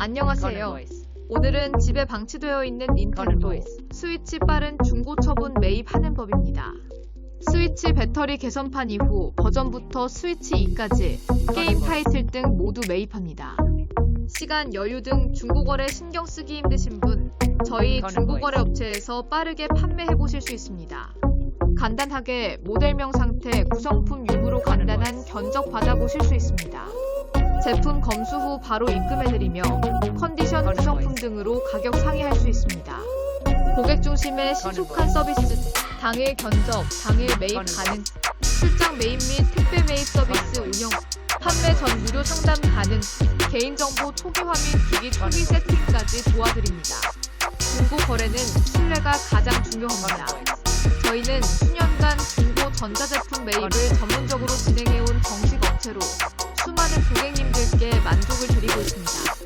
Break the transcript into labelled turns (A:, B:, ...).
A: 안녕하세요. 오늘은 집에 방치되어 있는 닌텐도 스위치 빠른 중고 처분 매입하는 법입니다. 스위치 배터리 개선판 이후 버전부터 스위치 2까지 게임 타이틀 등 모두 매입합니다. 시간 여유 등 중고거래 신경 쓰기 힘드신 분, 저희 중고거래 업체에서 빠르게 판매해 보실 수 있습니다. 간단하게 모델명 상태, 구성품 유무로 간단한 견적 받아보실 수 있습니다. 제품 검수 후 바로 입금해드리며 컨디션 구성품 등으로 가격 상의할 수 있습니다. 고객 중심의 신속한 서비스, 당일 견적, 당일 매입 가능, 출장 매입 및 택배 매입 서비스 운영, 판매 전 무료 상담 가능, 개인정보 초기화 및 기기 초기 세팅까지 도와드립니다. 중고 거래는 신뢰가 가장 중요합니다. 저희는 수년간 중고 전자제품 매입을 전문적으로 Música